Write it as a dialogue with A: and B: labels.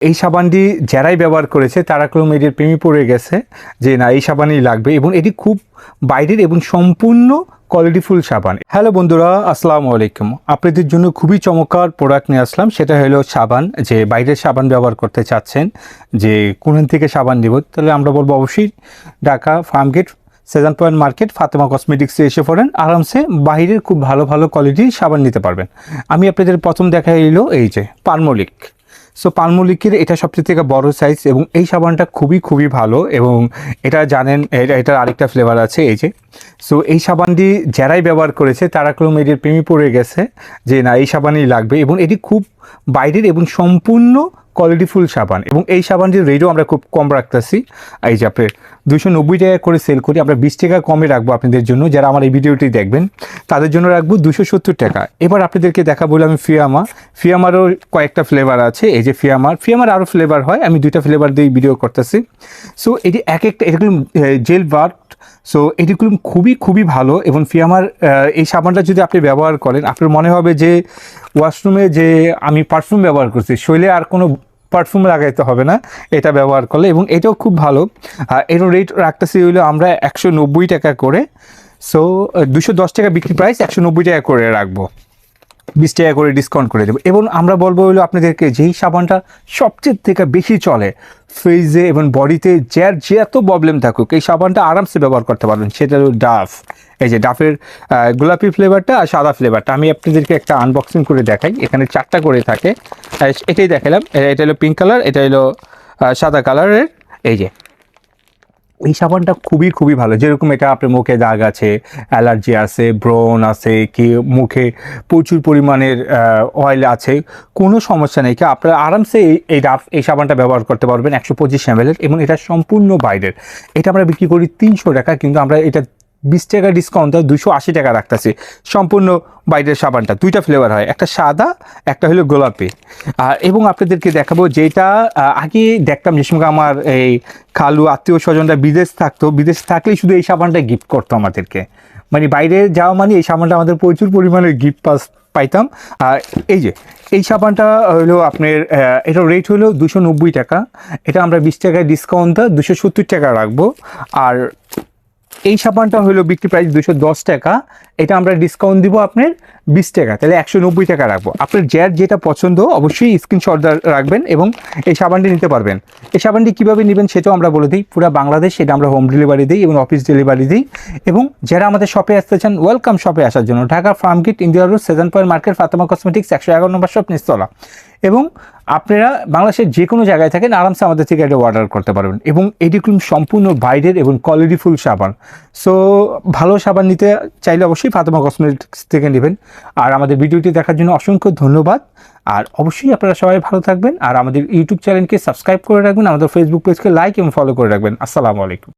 A: এই সাবানটি যারাই ব্যবহার করেছে, তারা ক্রম এটির প্রেমে পড়ে গেছে যে না, এই সাবানই লাগবে এবং এটি খুব বাইরের এবং সম্পূর্ণ কোয়ালিটিফুল সাবান। হ্যালো বন্ধুরা, আসসালামু আলাইকুম। আপনাদের জন্য খুবই চমৎকার প্রোডাক্ট নিয়ে আসলাম। সেটা হলো সাবান, যে বাইরের সাবান ব্যবহার করতে চাচ্ছেন, যে কোন থেকে সাবান নেব, তাহলে আমরা বলব অবশ্যই ঢাকা ফার্মগেট সেজান পয়েন্ট মার্কেট ফাতেমা কসমেটিক্সে এসে পড়েন। আরামসে বাইরের খুব ভালো ভালো কোয়ালিটির সাবান নিতে পারবেন। আমি আপনাদের প্রথম দেখা এলো এই যে পালমোলিক সো পালমোলিকের এটা সবচেয়ে থেকে বড় সাইজ এবং এই সাবানটা খুবই খুবই ভালো এবং এটা জানেন, এটা, এটার আরেকটা ফ্লেভার আছে, এই যে। সো এই সাবানটি যারাই ব্যবহার করেছে, তারা কোনো এটির প্রেমে পড়ে গেছে যে, না, এই সাবানই লাগবে। এবং এটি খুব বাইরের এবং সম্পূর্ণ কোয়ালিটিফুল সাবান। এবং এই সাবানটির রেটও আমরা খুব কম রাখতেছি। এই যে আপনি দুশো নব্বই টাকা করে সেল করি, আমরা বিশ টাকা কমে রাখব আপনাদের জন্য। যারা আমার এই ভিডিওটি দেখবেন, তাদের জন্য রাখব দুশো সত্তর টাকা। এবার আপনাদেরকে দেখাবো আমি ফিয়ামা। ফিয়ামারও কয়েকটা ফ্লেভার আছে। এই যে ফিয়ামার ফিয়ামার আরও ফ্লেভার হয়। আমি দুইটা ফ্লেভার দিয়ে ভিডিও করতেছি। সো এটি এক একটা এগুলো জেল বার্ট সো এটিগুলো খুবই খুবই ভালো। এবং ফিয়ামার এই সাবানটা যদি আপনি ব্যবহার করেন, আপনার মনে হবে যে ওয়াশরুমে যে আমি পারফিউম ব্যবহার করছি, শৈলে আর কোনো পারফিউম লাগাইতে হবে না, এটা ব্যবহার করলে এবং এটাও খুব ভালো। এর রেট রাখতেছি হইল আমরা একশো নব্বই টাকা করে। সো দুশো দশ টাকা বিক্রি প্রাইস একশো নব্বই টাকা করে রাখব। বিশ টাকা করে ডিসকাউন্ট করে দেবো। এবং আমরা বলব হলো আপনাদেরকে যেই সাবানটা সবচেয়ে থেকে বেশি চলে ফেজে এবং বডিতে যার যে এত প্রবলেম থাকুক, এই সাবানটা আরামসে ব্যবহার করতে পারবেন। সেটা হলো ডাফ এই যে ডাফের গোলাপি ফ্লেভারটা আর সাদা ফ্লেভারটা আমি আপনাদেরকে একটা আনবক্সিং করে দেখাই। এখানে চারটা করে থাকে। এটাই দেখালাম। এটা হলো পিঙ্ক কালার এটা হলো সাদা কালারের এই যে এই সাবানটা খুবই খুবই ভালো। যেরকম এটা আপনার মুখে দাগ আছে, অ্যালার্জি আছে, ব্রণ আছে, কি মুখে প্রচুর পরিমাণের অয়েল আছে, কোনো সমস্যা নেই। কি আপনার আরামসে এই- ডাফ এই সাবানটা ব্যবহার করতে পারবেন একশো পঁচিশ এবং এটা সম্পূর্ণ বাইরের। এটা আমরা বিক্রি করি তিনশো টাকা, কিন্তু আমরা এটা বিশ টাকা ডিসকাউন্ট দুশো আশি টাকা রাখতেছে। সম্পূর্ণ বাইরের সাবানটা, দুইটা ফ্লেভার হয়, একটা সাদা, একটা হলো গোলাপি। আর এবং আপনাদেরকে দেখাবো যেটা আগে দেখতাম যে সময় আমার এই খালু আত্মীয় স্বজনরা বিদেশ থাকতো, বিদেশ থাকলেই শুধু এই সাবানটা গিফট করতো আমাদেরকে। মানে বাইরে যাওয়া মানে এই সাবানটা আমাদের প্রচুর পরিমাণে গিফট পাস পাইতাম। আর এই যে, এই সাবানটা হলো আপনার এটার রেট হলো দুশো টাকা। এটা আমরা বিশ টাকায় ডিসকাউন্ট দুশো সত্তর টাকা রাখব। আর এই সাবানটা হলো বিক্রি প্রাইস দুশো দশ টাকা। এটা আমরা ডিসকাউন্ট দিব আপনার বিশ টাকা, তাহলে একশো নব্বই টাকা রাখব। আপনার যার যেটা পছন্দ, অবশ্যই স্ক্রিনশট রাখবেন এবং এই সাবানটি নিতে পারবেন। এই সাবানটি কীভাবে নেবেন সেটাও আমরা বলে দিই। পুরো বাংলাদেশ সেটা আমরা হোম ডেলিভারি দিই এবং অফিস ডেলিভারি দিই। এবং যারা আমাদের শপে আসতে চান ওয়েলকাম শপে আসার জন্য। Dhaka Farmgate India road seven point market Fatema cosmetics একশো এগারো নম্বর শপ নিস্তলা এবং আপনারা বাংলাদেশের যে কোনো জায়গায় থাকেন, আরামসে আমাদের থেকে এটা অর্ডার করতে পারবেন। এবং এটি সম্পূর্ণ বাইরের এবং কোয়ালিটিফুল সাবান। সো ভালো সাবান নিতে চাইলে অবশ্যই ফাতেমা কসমেটিক্স থেকে নেবেন। আর আমাদের ভিডিওটি দেখার জন্য অসংখ্য ধন্যবাদ। আর অবশ্যই আপনারা সবাই ভালো থাকবেন। আর আমাদের ইউটিউব চ্যানেলকে সাবস্ক্রাইব করে রাখবেন। আমাদের ফেসবুক পেজকে লাইক এবং ফলো করে রাখবেন। আসসালামু আলাইকুম।